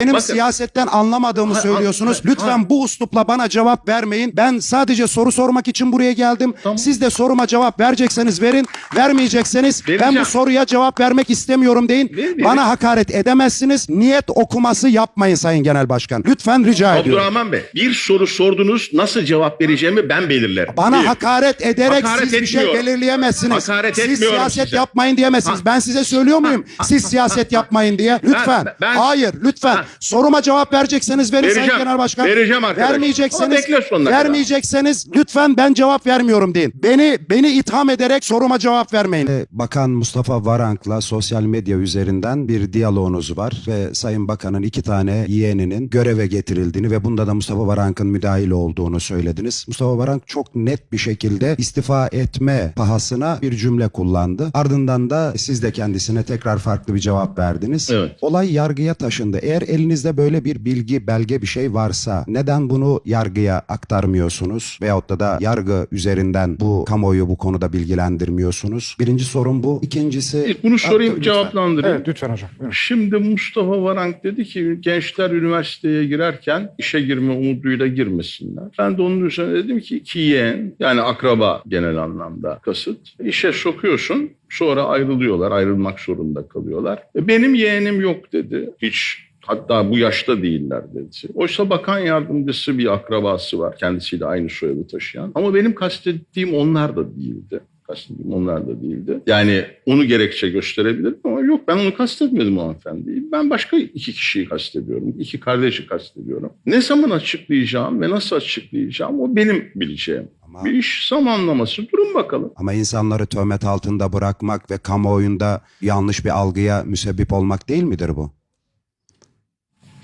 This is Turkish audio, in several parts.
Benim Bakın- siyasetten anlamadığımı Ha, söylüyorsunuz. ha, Lütfen ha. bu uslupla bana cevap vermeyin. Ben sadece soru sormak için buraya geldim. Tamam. Siz de soruma cevap verecekseniz verin. Vermeyecekseniz ben Vereceğim. bu soruya cevap vermek istemiyorum deyin. Ver- Bana hakaret edemezsiniz. Niyet okuması yapmayın Sayın Genel Başkan. Lütfen rica ediyorum. Abdurrahman Bey bir soru sordunuz nasıl cevap vereceğimi ben belirlerim. Bana Bir. hakaret ederek Hakaret siz bir şey belirleyemezsiniz. Hakaret siz siyaset size. yapmayın diyemezsiniz. Ha. Ben size söylüyor muyum? Siz siyaset yapmayın diye. Lütfen. Ben- ben- Hayır, lütfen. Ha. Soruma cevap vereceksiniz verin Vereceğim. Sayın Genel Başkan. Vereceğim arkadaş. Vermeyecekseniz sonuna kadar. vermeyecekseniz lütfen ben cevap vermiyorum deyin. Beni beni itham ederek soruma cevap vermeyin. Bakan Mustafa Varank'la sosyal medya üzerinden bir diyaloğunuz var ve Sayın Bakan'ın iki tane yeğeninin göreve getirildiğini ve bunda da Mustafa Varank'ın müdahil olduğunu söylediniz. Mustafa Varank çok net bir şekilde istifa etme pahasına bir cümle kullandı. Ardından da siz de kendisine tekrar farklı bir cevap verdiniz. Evet. Olay yargıya taşındı. Eğer elinizde böyle bir bilgi, belge bir şey varsa neden bunu yargıya aktarmıyorsunuz? Veyahut da da yargı üzerinden bu kamuoyu bu konuda bilgilendirmiyorsunuz? Birinci sorun bu. İkincisi... Bunu sorayım Lütfen. cevaplandırayım. Evet lütfen hocam. Buyurun. Şimdi Mustafa Varank dedi ki gençler üniversiteye girerken işe girme umuduyla girmesinler. Ben de onun üzerine dedim ki iki yeğen yani akraba genel anlamda kasıt. işe sokuyorsun sonra ayrılıyorlar ayrılmak zorunda kalıyorlar. E, Benim yeğenim yok dedi. Hiç Hatta bu yaşta değiller dedi. Oysa bakan yardımcısı bir akrabası var. Kendisiyle aynı soyadı taşıyan. Ama benim kastettiğim onlar da değildi. Kastettiğim onlar da değildi. Yani onu gerekçe gösterebilirim ama yok ben onu kastetmedim o hanımefendiyi. Ben başka iki kişiyi kastediyorum. İki kardeşi kastediyorum. Ne zaman açıklayacağım ve nasıl açıklayacağım o benim bileceğim. Ama- Bir iş zamanlaması durun bakalım. Ama insanları töhmet altında bırakmak ve kamuoyunda yanlış bir algıya müsebbip olmak değil midir bu?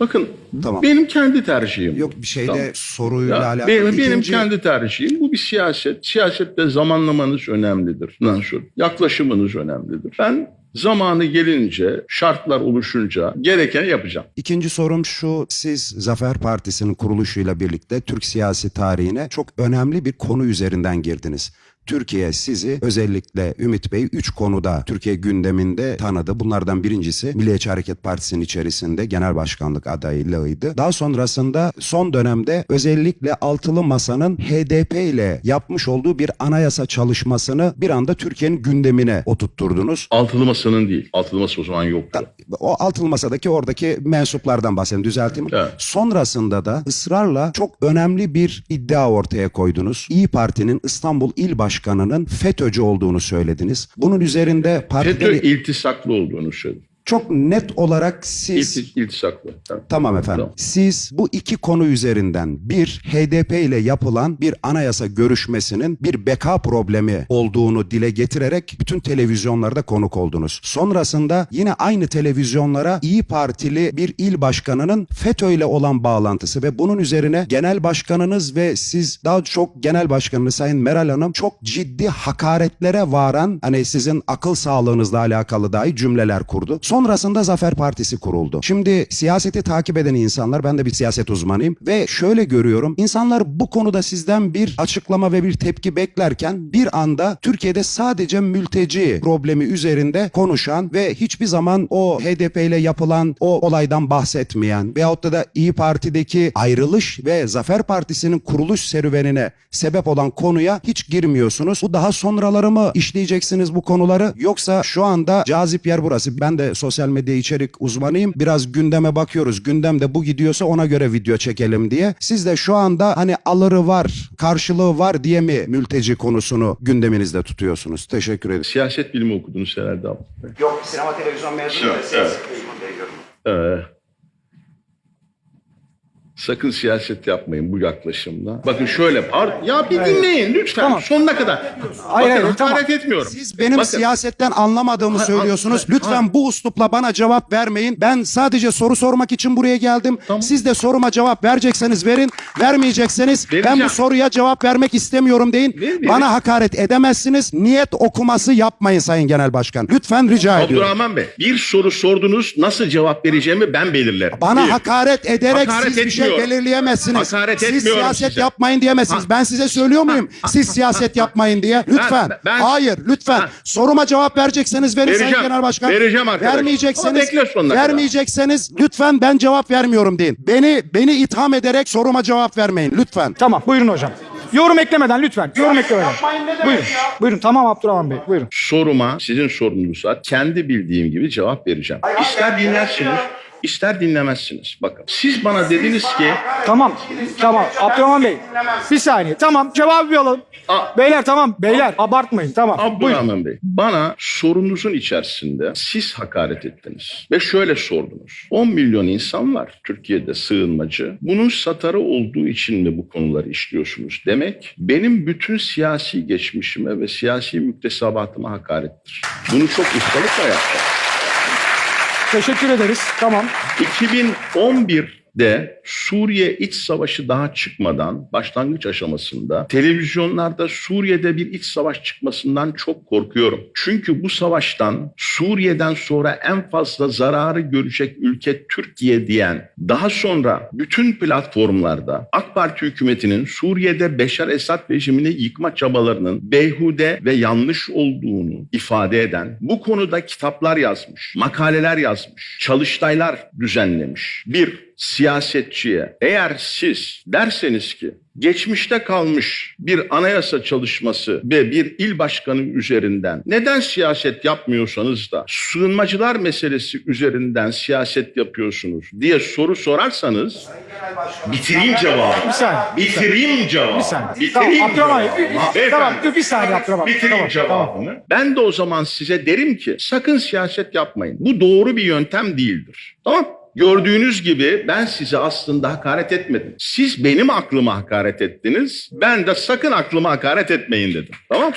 Bakın Tamam. benim kendi tercihim. Yok bir şeyde Tamam. soruyla Ya, alakalı. benim, benim İkinci- kendi tercihim. Bu bir siyaset. Siyasette zamanlamanız önemlidir. Nansur. Yaklaşımınız önemlidir. Ben zamanı gelince, şartlar oluşunca gereken yapacağım. İkinci sorum şu. Siz Zafer Partisi'nin kuruluşuyla birlikte Türk siyasi tarihine çok önemli bir konu üzerinden girdiniz. Türkiye sizi özellikle Ümit Bey 3 konuda Türkiye gündeminde tanıdı. Bunlardan birincisi Milliyetçi Hareket Partisi'nin içerisinde genel başkanlık adaylığıydı. Daha sonrasında son dönemde özellikle Altılı Masa'nın HDP ile yapmış olduğu bir anayasa çalışmasını bir anda Türkiye'nin gündemine oturtturdunuz. Altılı masanın değil. Altılı masa o zaman yoktu. O altılı masadaki oradaki mensuplardan bahsedeyim düzelteyim. Evet. Sonrasında da ısrarla çok önemli bir iddia ortaya koydunuz. İyi Parti'nin İstanbul İl Başkanı'nın FETÖ'cü olduğunu söylediniz. Bunun üzerinde partiden FETÖ iltisaklı olduğunu söyledim. Çok net olarak siz... İltisaklı. Tamam. Tamam efendim. Tamam. Siz bu iki konu üzerinden bir HDP ile yapılan bir anayasa görüşmesinin bir beka problemi olduğunu dile getirerek bütün televizyonlarda konuk oldunuz. Sonrasında yine aynı televizyonlara İyi Partili bir il başkanının FETÖ ile olan bağlantısı ve bunun üzerine genel başkanınız ve siz daha çok genel başkanınız Sayın Meral Hanım çok ciddi hakaretlere varan hani sizin akıl sağlığınızla alakalı dahi cümleler kurdu. Sonrasında Zafer Partisi kuruldu. Şimdi siyaseti takip eden insanlar ben de bir siyaset uzmanıyım ve şöyle görüyorum. İnsanlar bu konuda sizden bir açıklama ve bir tepki beklerken bir anda Türkiye'de sadece mülteci problemi üzerinde konuşan ve hiçbir zaman o HDP ile yapılan o olaydan bahsetmeyen veyahut da, da İyi Parti'deki ayrılış ve Zafer Partisi'nin kuruluş serüvenine sebep olan konuya hiç girmiyorsunuz. Bu daha sonraları mı işleyeceksiniz bu konuları yoksa şu anda cazip yer burası. Ben de sosyal medya içerik uzmanıyım. Biraz gündeme bakıyoruz. Gündemde bu gidiyorsa ona göre video çekelim diye. Siz de şu anda hani alırı var, karşılığı var diye mi mülteci konusunu gündeminizde tutuyorsunuz? Teşekkür ederim. Siyaset bilimi okudunuz herhalde. Bey. Yok sinema televizyon mezunu Evet, evet. Sakın siyaset yapmayın bu yaklaşımla. Bakın şöyle, par- ya bir dinleyin lütfen Tamam. sonuna kadar. Hayır, Bakın hayır, hakaret tamam. etmiyorum. Siz benim Bakın, siyasetten anlamadığımı söylüyorsunuz. Lütfen bu uslupla bana cevap vermeyin. Ben sadece soru sormak için buraya geldim. Siz de soruma cevap verecekseniz verin. Vermeyecekseniz ben Vereceğim. bu soruya cevap vermek istemiyorum deyin. Ver- ver- Bana hakaret edemezsiniz. Niyet okuması yapmayın Sayın Genel Başkan. Lütfen rica ediyorum. Abdurrahman Bey bir soru sordunuz nasıl cevap vereceğimi ben belirlerim. Bana Bir. hakaret ederek Hakaret siz bir şey etmiyorum. belirleyemezsiniz. Hakaret Siz etmiyorum siyaset size. yapmayın diyemezsiniz. Ben size söylüyor muyum? Siz siyaset yapmayın diye. Lütfen. Ben- ben- Hayır, lütfen. Ha. Soruma cevap vereceksiniz verin Sayın Vereceğim. Genel Başkan. Vereceğim arkadaş. Vermeyecekseniz, sonuna kadar. vermeyecekseniz lütfen ben cevap vermiyorum deyin. Beni beni itham ederek soruma cevap vermeyin lütfen. Tamam buyurun hocam. Yorum eklemeden lütfen. Yorum eklemeden. Buyurun. Buyurun tamam Abdurrahman Bey. Buyurun. Soruma sizin sorunuzsa kendi bildiğim gibi cevap vereceğim. İster dinlersiniz, ister dinlemezsiniz. Bakın siz bana dediniz ki Tamam. Tamam. Abdurrahman Bey. Bir saniye. Tamam. Cevabı bir alalım. Beyler tamam. Beyler abartmayın. Tamam. Buyurun. Abdurrahman Bey bana sorunuzun içerisinde siz hakaret ettiniz ve şöyle sordunuz. 10 milyon insan var Türkiye'de sığınmacı. Bunun satarı olduğu için mi bu konuları işliyorsunuz demek benim bütün siyasi geçmişime ve siyasi müktesebatıma hakarettir. Bunu çok ustalıkla yaptım. Teşekkür ederiz. Tamam. 2011'de Suriye iç savaşı daha çıkmadan başlangıç aşamasında televizyonlarda Suriye'de bir iç savaş çıkmasından çok korkuyorum. Çünkü bu savaştan Suriye'den sonra en fazla zararı görecek ülke Türkiye diyen daha sonra bütün platformlarda AK Parti hükümetinin Suriye'de Beşar Esad rejimini yıkma çabalarının beyhude ve yanlış olduğunu ifade eden bu konuda kitaplar yazmış, makaleler yazmış, çalıştaylar düzenlemiş. Bir siyasetçiye eğer siz derseniz ki geçmişte kalmış bir anayasa çalışması ve bir il başkanı üzerinden neden siyaset yapmıyorsanız da sığınmacılar meselesi üzerinden siyaset yapıyorsunuz diye soru sorarsanız bitireyim cevabı. Bir saniye. Bitireyim cevabı. Bir saniye. Bitireyim Tamam, Abdurrahman cevabı. bir- bir- tamam, bir saniye Abdurrahman. Bitireyim Tamam, cevabını. Ben de o zaman size derim ki sakın siyaset yapmayın. Bu doğru bir yöntem değildir. Tamam Gördüğünüz gibi ben size aslında hakaret etmedim. Siz benim aklıma hakaret ettiniz. Ben de sakın aklıma hakaret etmeyin dedim. Tamam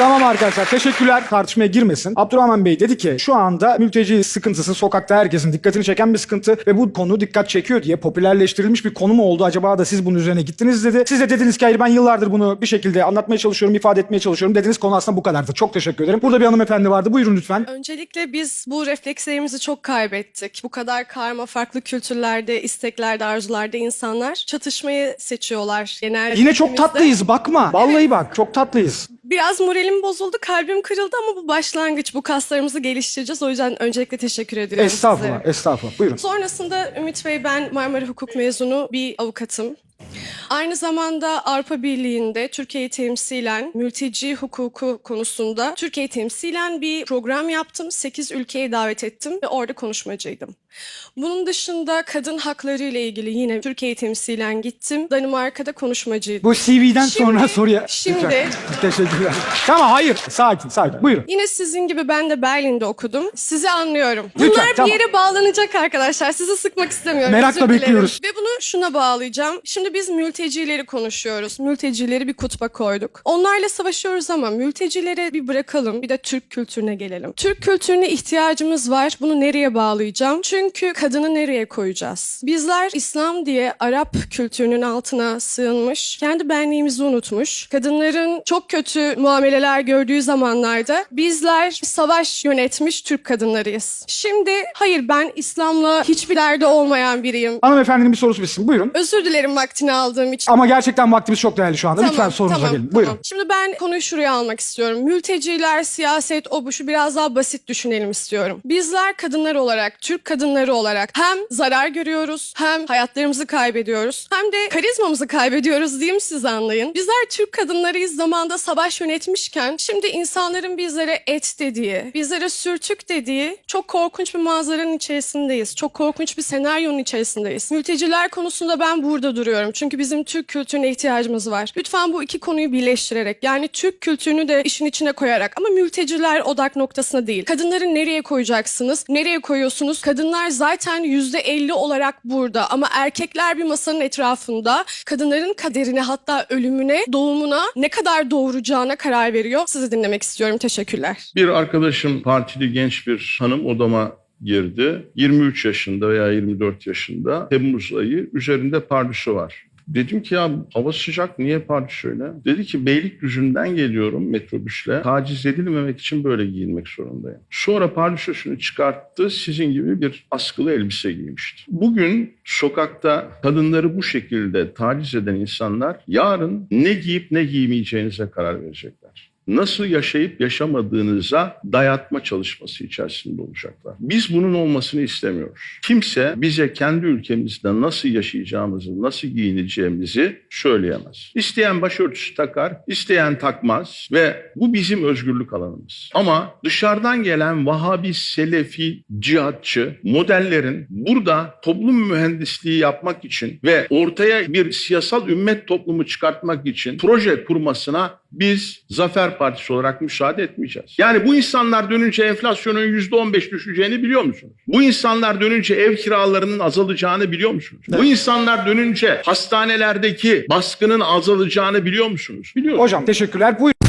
Tamam arkadaşlar teşekkürler tartışmaya girmesin. Abdurrahman Bey dedi ki şu anda mülteci sıkıntısı sokakta herkesin dikkatini çeken bir sıkıntı ve bu konu dikkat çekiyor diye popülerleştirilmiş bir konu mu oldu acaba da siz bunun üzerine gittiniz dedi. Siz de dediniz ki hayır ben yıllardır bunu bir şekilde anlatmaya çalışıyorum ifade etmeye çalışıyorum dediniz konu aslında bu kadardı. Çok teşekkür ederim. Burada bir hanımefendi vardı buyurun lütfen. Öncelikle biz bu reflekslerimizi çok kaybettik. Bu kadar karma farklı kültürlerde, isteklerde, arzularda insanlar çatışmayı seçiyorlar. Genel Yine çok ülkemizde. tatlıyız bakma. Vallahi bak çok tatlıyız. Biraz moralim bozuldu, kalbim kırıldı ama bu başlangıç. Bu kaslarımızı geliştireceğiz. O yüzden öncelikle teşekkür ediyorum Estağfurullah size. estağfurullah buyurun. Sonrasında Ümit Bey ben Marmara Hukuk mezunu bir avukatım. Aynı zamanda Avrupa Birliği'nde Türkiye'yi temsilen mülteci hukuku konusunda Türkiye'yi temsilen bir program yaptım. 8 ülkeye davet ettim ve orada konuşmacıydım. Bunun dışında kadın hakları ile ilgili yine Türkiye'yi temsilen gittim. Danimarka'da konuşmacıydım. Bu CV'den Şimdi- sonra soruya... şimdi- Lütfen. Teşekkürler. Tamam hayır sakin sakin buyurun. Yine sizin gibi ben de Berlin'de okudum. Sizi anlıyorum. Lütfen, Bunlar bir tamam. yere bağlanacak arkadaşlar. Sizi sıkmak istemiyorum. Merakla Özür dilerim. bekliyoruz. Ve bunu şuna bağlayacağım. Şimdi biz mültecileri konuşuyoruz. Mültecileri bir kutba koyduk. Onlarla savaşıyoruz ama mültecileri bir bırakalım. Bir de Türk kültürüne gelelim. Türk kültürüne ihtiyacımız var. Bunu nereye bağlayacağım? Çünkü kadını nereye koyacağız? Bizler İslam diye Arap kültürünün altına sığınmış, kendi benliğimizi unutmuş, kadınların çok kötü muameleler gördüğü zamanlarda bizler savaş yönetmiş Türk kadınlarıyız. Şimdi hayır ben İslam'la hiçbir derdi olmayan biriyim. Hanımefendinin bir sorusu bitsin buyurun. Özür dilerim vaktini aldığım için. Ama gerçekten vaktimiz çok değerli şu anda. Lütfen sorunuza tamam, gelin. tamam. Buyurun. Şimdi ben konuyu şuraya almak istiyorum. Mülteciler, siyaset, o bu şu biraz daha basit düşünelim istiyorum. Bizler kadınlar olarak, Türk kadınları olarak hem zarar görüyoruz, hem hayatlarımızı kaybediyoruz, hem de karizmamızı kaybediyoruz diyeyim siz anlayın. Bizler Türk kadınlarıyız zamanda savaş yönetmişken şimdi insanların bizlere et dediği, bizlere sürtük dediği çok korkunç bir manzaranın içerisindeyiz. Çok korkunç bir senaryonun içerisindeyiz. Mülteciler konusunda ben burada duruyorum. Çünkü bizim Türk kültürüne ihtiyacımız var. Lütfen bu iki konuyu birleştirerek yani Türk kültürünü de işin içine koyarak ama mülteciler odak noktasına değil. Kadınları nereye koyacaksınız? Nereye koyuyorsunuz? Kadınlar zaten %50 olarak burada ama erkekler bir masanın etrafında kadınların kaderine hatta ölümüne, doğumuna ne kadar doğuracağına karar veriyor. Sizi dinlemek istiyorum. Teşekkürler. Bir arkadaşım partili genç bir hanım odama girdi. 23 yaşında veya 24 yaşında Temmuz ayı üzerinde pardüsü var. Dedim ki ya hava sıcak niye parti şöyle? Dedi ki Beylikdüzü'nden geliyorum metrobüsle. Taciz edilmemek için böyle giyinmek zorundayım. Sonra pardösüsünü çıkarttı. Sizin gibi bir askılı elbise giymişti. Bugün sokakta kadınları bu şekilde taciz eden insanlar yarın ne giyip ne giymeyeceğinize karar verecekler nasıl yaşayıp yaşamadığınıza dayatma çalışması içerisinde olacaklar. Biz bunun olmasını istemiyoruz. Kimse bize kendi ülkemizde nasıl yaşayacağımızı, nasıl giyineceğimizi söyleyemez. İsteyen başörtüsü takar, isteyen takmaz ve bu bizim özgürlük alanımız. Ama dışarıdan gelen Vahabi, Selefi, cihatçı modellerin burada toplum mühendisliği yapmak için ve ortaya bir siyasal ümmet toplumu çıkartmak için proje kurmasına biz Zafer Partisi olarak müsaade etmeyeceğiz. Yani bu insanlar dönünce enflasyonun %15 düşeceğini biliyor musunuz? Bu insanlar dönünce ev kiralarının azalacağını biliyor musunuz? Bu insanlar dönünce hastanelerdeki baskının azalacağını biliyor musunuz? Biliyoruz. Hocam teşekkürler. Buyurun.